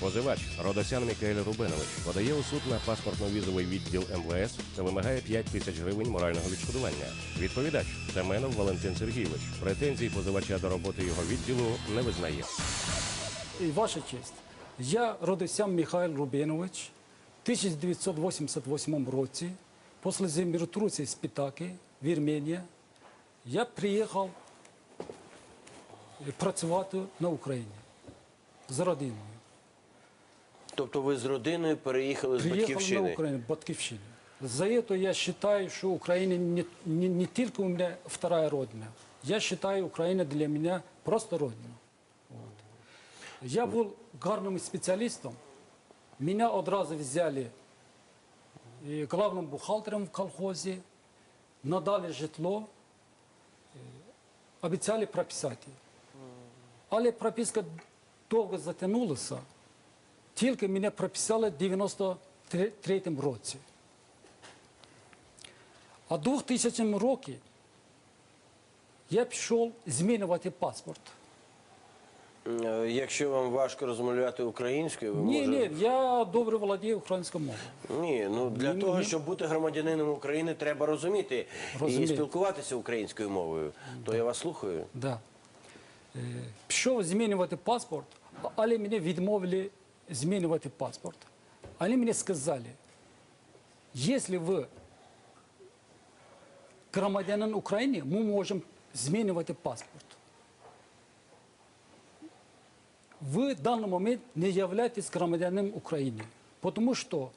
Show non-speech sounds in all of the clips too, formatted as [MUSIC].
Позивач Родосян Микаель Рубенович подає у суд на паспортно-візовий відділ МВС та вимагає 5 тисяч гривень морального відшкодування. Відповідач Семенов Валентин Сергійович претензій позивача до роботи його відділу не визнає. І ваша честь, я Родосян Михайло Рубінович, в 1988 році, після землетрусу з Питаки, в Вірменії, я приїхав працювати на Україні з родиною. Тобто ви з родиною переїхали з Приехал на батьківщини? Украину, Батькивщину. За это я считаю, что Украина не, не, не только у меня вторая родина. Я считаю, Украина для меня просто родина. Вот. Я был гарным специалистом. Меня одразу взяли э, главным бухгалтером в колхозе, надали житло, э, обіцяли прописати. Але прописка довго затягнулася. Тільки мене прописали в 93 році. А в 2000 році я пішов змінювати паспорт. Е, Якщо вам важко розмовляти українською, ви Ні, може... ні, я добре володію українською мовою. Ні, ну для Ні, того, ні. щоб бути громадянином України, треба розуміти і спілкуватися українською мовою. То я вас слухаю. Да. Е, Пішов змінювати паспорт, але мене відмовили змінювати паспорт. Вони мені сказали, якщо ви громадянин України, ми можемо змінювати паспорт. Ви в даний момент не являєтесь громадянином України, тому що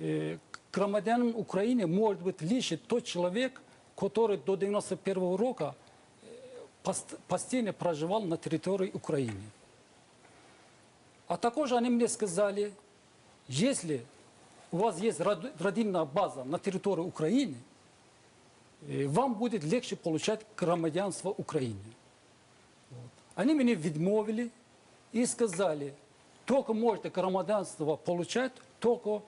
е, громадянином України може бути лише той чоловік, який до 91 року пост- постійно проживав на території України. А також вони мені сказали, якщо у вас є родинна база на території України, е, вам буде легше отримати громадянство України. Вот. Они меня відмовили і сказали, только можете громадянство получать только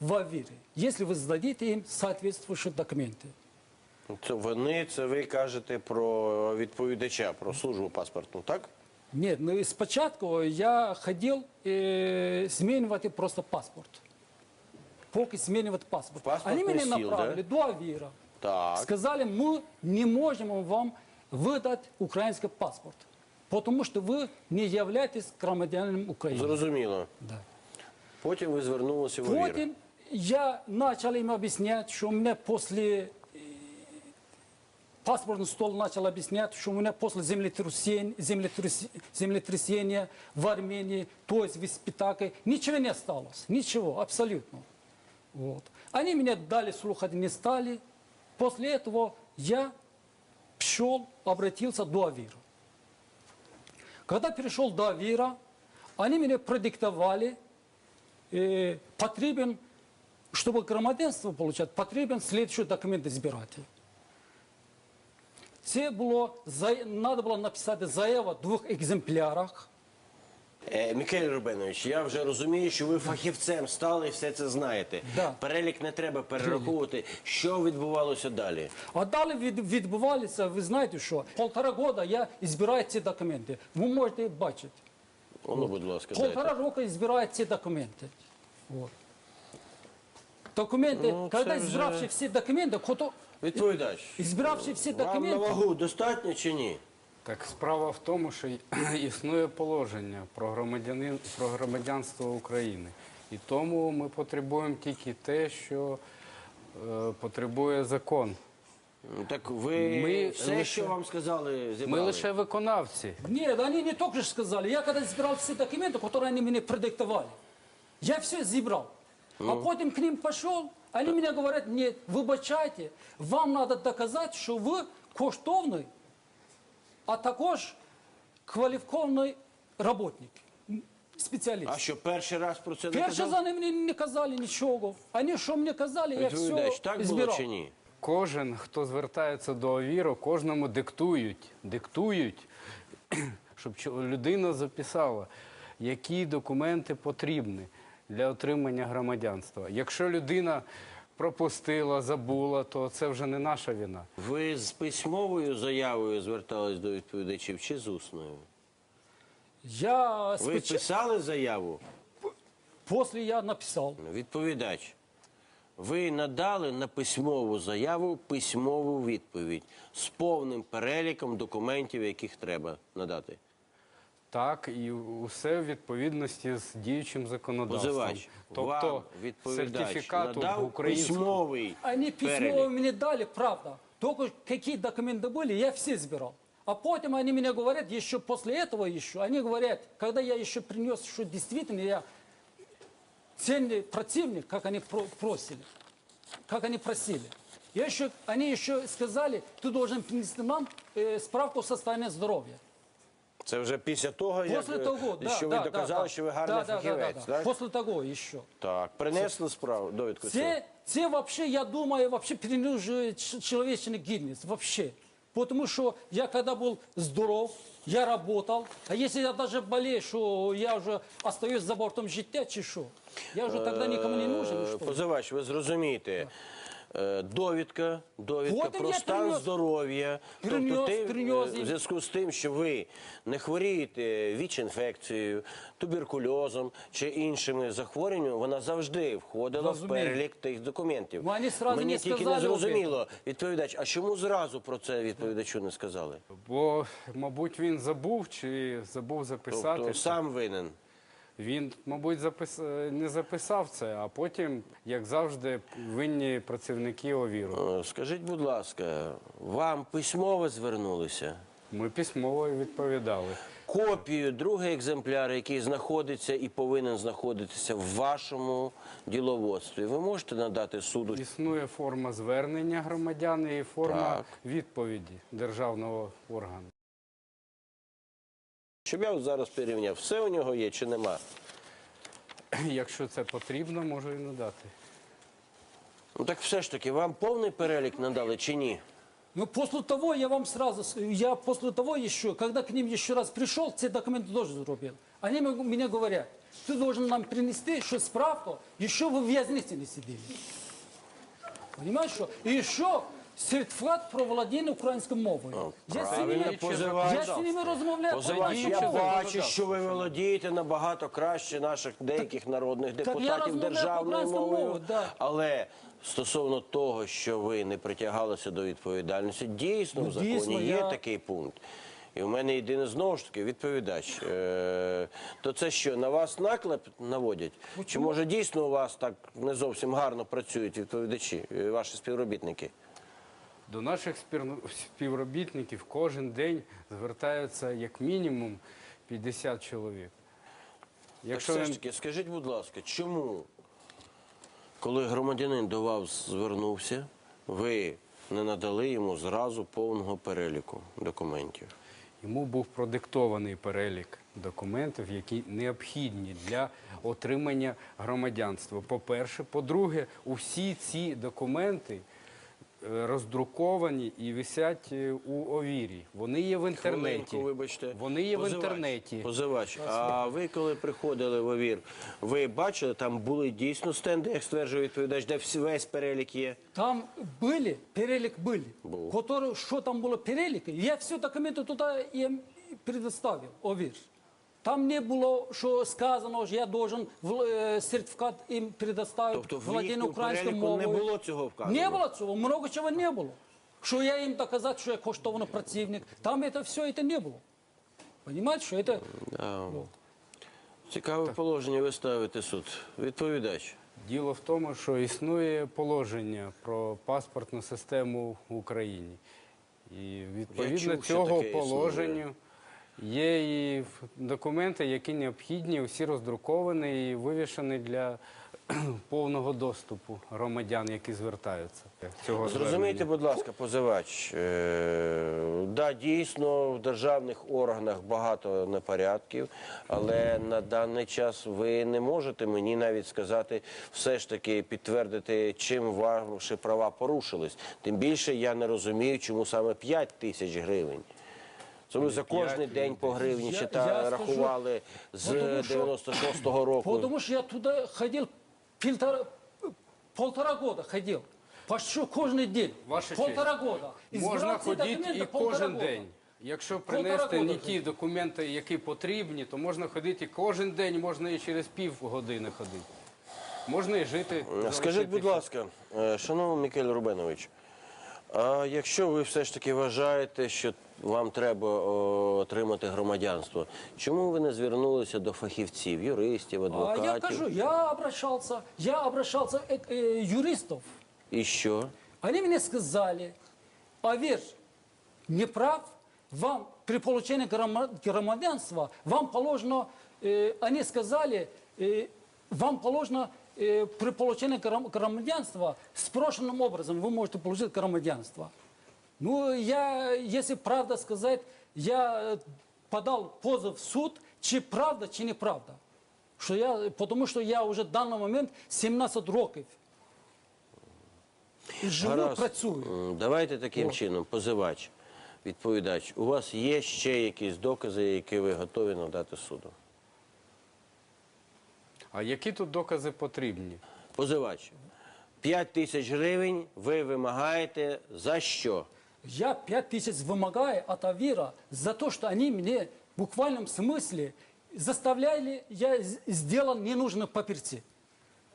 в Авире, если вы сдадите им соответствующие документы. Це вони, це ви кажете про відповідача, про службу паспортну, так? Ні, ну і спочатку я хотів е, змінювати просто паспорт. Поки змінювати паспорт. Паспортний Вони мене стіл, направили да? до Авіра. Так. Сказали, ми не можемо вам видати український паспорт, тому що ви не являєтесь громадянином України. Зрозуміло. Да. Потім ви звернулися в ОВІР. Потім я почав їм об'ясняти, що мене після паспортный стол начал объяснять, что у меня после землетрясения, землетряс- землетрясения в Армении, то есть в Испитаке, ничего не осталось. Ничего, абсолютно. Вот. Они меня дали слухать не стали. После этого я пошел, обратился до Авира. Когда перешел до Авира, они мне продиктовали, э, потребен, чтобы громадянство получать, потребен следующий документ избирателя. Це було, треба було написати заяву в двох екземплярах. Е, Микель Рубенович, я вже розумію, що ви фахівцем стали і все це знаєте. Да. Перелік не треба перераховувати. Що відбувалося далі? А далі від, відбувалося, ви знаєте що, полтора года я збираю ці документи. Ви можете бачити. Воно, будь ласка, Полтора дайте. року збираю ці документи. Вот. Документи, Ну, це коли вже- збиравши всі документи, хто, Відповідач, збиравши всі вам на документи, вагу достатньо чи ні? Так справа в тому, що [CLEARS THROAT] існує положення про громадянин про громадянство України. І тому ми потребуємо тільки те, що е, потребує закон. Ну, Так ви Ми все, лише- що вам сказали, Ми лише виконавці. Нет, они не только же сказали. Я когда собирал все документы, которые они мне продиктовали, я все забрал. А потом к ним пошел, они мне говорят, нет, вибачайте, вам надо доказать, що ви коштовний, а також кваліфікований работник, спеціаліст. А що перший раз про це не Перше казав? за ними не казали нічого. Вони що мені казали, я Відповідач, все так було збирав. чи ні? Кожен, хто звертається до ОВІРу, кожному диктують, диктують, [CLEARS THROAT] щоб чо- людина записала, які документи потрібні для отримання громадянства. Якщо людина пропустила, забула, то це вже не наша вина. Ви з письмовою заявою звертались до відповідачів чи з усною? Я Ви спочатку... писали заяву? После я написал. Відповідач. Ви надали на письмову заяву письмову відповідь з повним переліком документів, яких треба надати. Так, і усе в відповідності з діючим законодавством. Позивач, тобто вам відповідач сертифікат надав українського письмовий Они письмо перелік. мне дали, правда. Только какие документы были, я все забирал. А потом они мне говорят, еще после этого еще, они говорят, когда я еще принес, что действительно я ценный противник, как они про- просили, как они просили. Я еще, они еще сказали, ты должен принести нам э, справку состояния здоровья. Це вже після того, як, После е, того, да, що ви да, доказали, да, що ви гарний да, фахівець. да, да. Так? После того еще. так, принесли справу, довідку. цю? Те, те вообще, я думаю, вообще перенуживает человечный гидность, вообще. Потому что я когда был здоров, я работал, а если я даже болею, что я уже остаюсь за бортом життя, чи що? Я уже тогда никому не нужен, что? Позивач, ви зрозумієте. Е, Довідка, довідка Потім про я стан принес. здоров'я. Принес, тобто ти, принес е, в зв'язку з тим, що ви не хворієте ВІЧ-інфекцією, туберкульозом чи іншими захворюваннями, вона завжди входила в перелік тих документів. Вони сразу Мені не тільки не зрозуміло, відповідач, а чому зразу про це відповідачу не сказали? Бо, мабуть, він забув чи забув записати. Тобто сам винен. Він, мабуть, запис... не записав це, а потім, як завжди, винні працівники ОВІРу. Е, Скажіть, будь ласка, вам письмово звернулися? Ми письмово відповідали. Копію, другий екземпляр, який знаходиться і повинен знаходитися в вашому діловодстві, ви можете надати суду? Існує форма звернення громадян і форма Так. відповіді державного органу. Щоб я от зараз порівняв, все у нього є чи нема? [CLEARS THROAT] Якщо це потрібно, можу і надати. Ну так все ж таки, вам повний перелік надали чи ні? Ну, после того я вам сразу, с- я после того еще, когда к ним еще раз пришел, те документы тоже зарубил. Они м- мне говорят, ты должен нам принести еще справку, еще вы в вязнице не сидели. Понимаешь, что? И еще сертификат про владение украинской мовою. Я з ними, я з ними розмовляю. Позивач, я бачу, що ви володієте набагато краще наших деяких народних депутатів державною мовою. Але стосовно того, що ви не притягалися до відповідальності, дійсно в Ну, законі є такий пункт. І в мене єдине знову ж таки відповідач. Е, то це що, на вас наклеп наводять? Чи може дійсно у вас так не зовсім гарно працюють відповідачі, е, ваші співробітники? До наших співробітників кожен день звертаються як мінімум 50 чоловік. Якщо Якщо все ж таки, скажіть, будь ласка, чому, коли громадянин до вас звернувся, ви не надали йому зразу повного переліку документів? Йому був продиктований перелік документів, які необхідні для отримання громадянства. По-перше, по-друге, усі ці документи роздруковані і висять е, у овірі. Вони є в інтернеті. Хвилинку, вибачте. Вони є Позивач, в інтернеті. Позивач, а ви коли приходили в ОВІР, ви бачили, там були дійсно стенди, як стверджує відповідач, де всі- весь перелік є? Там были, перелик были, Был. которые, что там было перелики, я все документы туда им предоставил, ОВИР. Там не было, что сказано, что я должен в- э, сертификат им предоставить, Тобто в владение їхньому украинской переліку не мовой. було цього вказано? Не было цього, много чего не было. Что я им доказать, что я коштовный противник. Там это все это не было. Понимаете, что это... Да. Цікаве положення ви ставите суд. Відповідач. Діло в тому, що існує положення про паспортну систему в Україні. І відповідно чув, що цього таке існує. положенню є і документи, які необхідні, всі роздруковані і вивішені для [CLEARS THROAT] повного доступу громадян, які звертаються. Цього Зрозумійте, будь ласка, позивач. Е, да, дійсно, в державних органах багато непорядків, але на даний час ви не можете мені навіть сказати, все ж таки підтвердити, чим ваші права порушились. Тим більше я не розумію, чому саме 5 тисяч гривень. Це ви за кожний день по гривні та рахували з 96-го [CLEARS THROAT] року. Потому что я туда ходил полтора, полтора года ходил. Почти каждый день. Ваша полтора года. Можна ходити і кожен года. день. Якщо принести не ті документи, які потрібні, то можна ходити кожен день, можна і через півгодини ходити. Можна і жити. Скажіть, будь ласка, е, шановний Микель Рубенович, а якщо ви все ж таки вважаєте, що вам треба о, отримати громадянство, чому ви не звернулися до фахівців, юристів, А адвокатів? я кажу, я обращался, я обращался к э, юристов. І що? Они мне сказали, поверь, не прав, вам при получении грома- громадянства, вам положено, э, они сказали, э, вам положено э, при получении гром- громадянства спрошенным образом вы можете получить громадянство. Ну, я, если правда сказать, я э, подал позов в суд, чи правда, чи неправда. Що я, потому що я вже в даний момент 17 років. І живу, Гаразд. працюю. Давайте таким О. чином, позивач, відповідач, у вас є ще якісь докази, які ви готові надати суду? А які тут докази потрібні? Позивач, 5 тисяч гривень ви вимагаєте за що? Я 5 тысяч вымогаю от Авира за то, что они мне в буквальном смысле заставляли, я сделал ненужные паперти.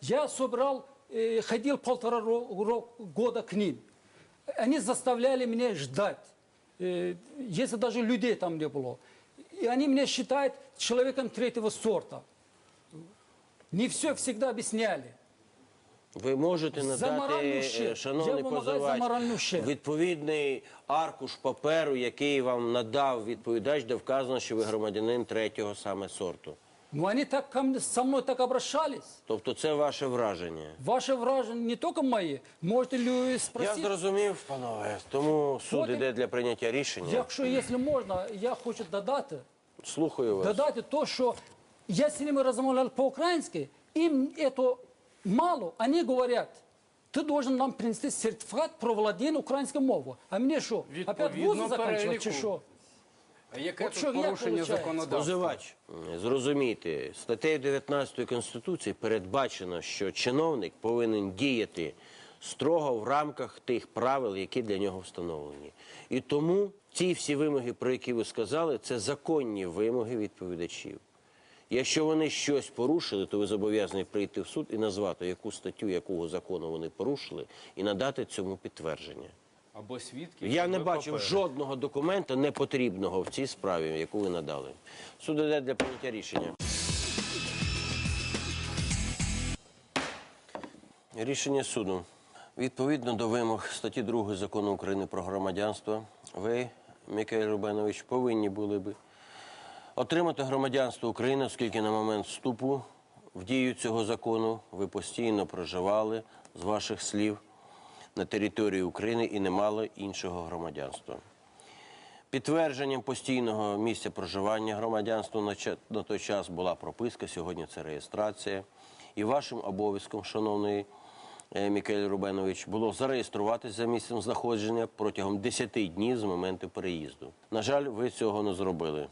Я собрал, э, ходил полтора года к ним. Они заставляли меня ждать, э, если даже людей там не было. И они меня считают человеком третьего сорта. Не все всегда объясняли. Ви можете За надати, моральну е, шановний Я вимагаю за позивач, моральну відповідний аркуш паперу, який вам надав відповідач, де вказано, що ви громадянин третього саме сорту. Но они так ко мне, со мной так обращались. Тобто це ваше враження. Ваши вражения не только мои, можете ли Я спросить. зрозумів, панове. Тому суд Потім- іде для прийняття рішення. Якщо, якщо можна, я хочу додати, Слухаю вас. додати то, що я з ними розмовляв по-українськи, їм це мало, вони говорять, ти должен нам принести сертифікат про володіння українською мовою. А мені що, опять вузи закінчувати чи що? А яке От тут що як порушення виходить? законодавства? Позивач, зрозумійте, статтею 19 Конституції передбачено, що чиновник повинен діяти строго в рамках тих правил, які для нього встановлені. І тому ті всі вимоги, про які ви сказали, це законні вимоги відповідачів. Якщо вони щось порушили, то ви зобов'язані прийти в суд і назвати, яку статтю, якого закону вони порушили, і надати цьому підтвердження. Або свідки. Я не бачив папери. жодного документа непотрібного в цій справі, яку ви надали. Суд іде для прийняття рішення. Рішення суду. Відповідно до вимог статті 2 закону України про громадянство, ви, Миколай Рубенович, повинні були би отримати громадянство України, оскільки на момент вступу в дію цього закону ви постійно проживали з ваших слів на території України і не мали іншого громадянства. Підтвердженням постійного місця проживання громадянства на той час була прописка, сьогодні це реєстрація. І вашим обов'язком, шановний е, Микель Рубенович, було зареєструватися за місцем знаходження протягом 10 днів з моменту переїзду. На жаль, ви цього не зробили.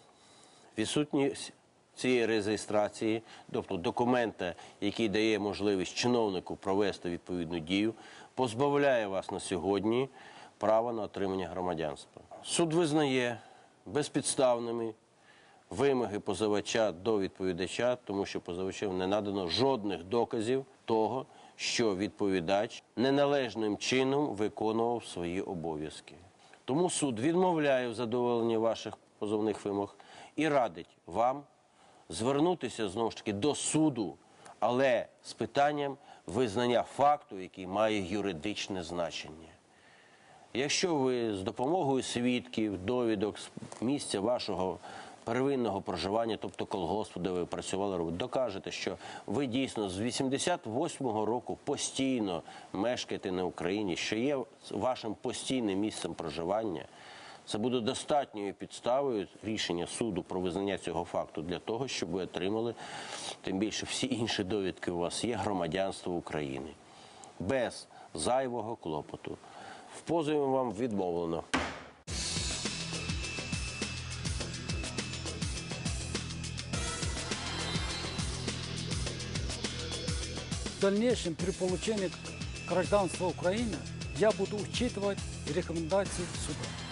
Відсутність цієї реєстрації, тобто документа, який дає можливість чиновнику провести відповідну дію, позбавляє вас на сьогодні права на отримання громадянства. Суд визнає безпідставними вимоги позивача до відповідача, тому що позивачем не надано жодних доказів того, що відповідач неналежним чином виконував свої обов'язки. Тому суд відмовляє в задоволенні ваших позовних вимог і радить вам звернутися знову ж таки до суду, але з питанням визнання факту, який має юридичне значення. Якщо ви з допомогою свідків, довідок з місця вашого первинного проживання, тобто колгоспу, де ви працювали, докажете, що ви дійсно з 88-го року постійно мешкаєте на Україні, що є вашим постійним місцем проживання, це буде достатньою підставою рішення суду про визнання цього факту для того, щоб ви отримали, тим більше всі інші довідки у вас є громадянство України без зайвого клопоту. В позові вам відмовлено. В дальнейшем при получении гражданства Украины я буду учитывать рекомендации суда.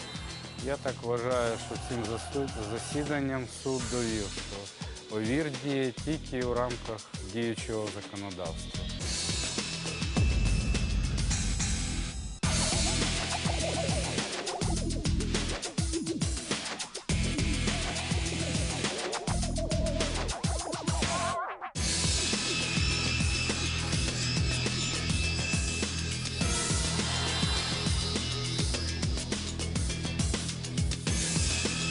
Я так вважаю, що цим засіданням суд довів, що ОВІР діє тільки у рамках діючого законодавства.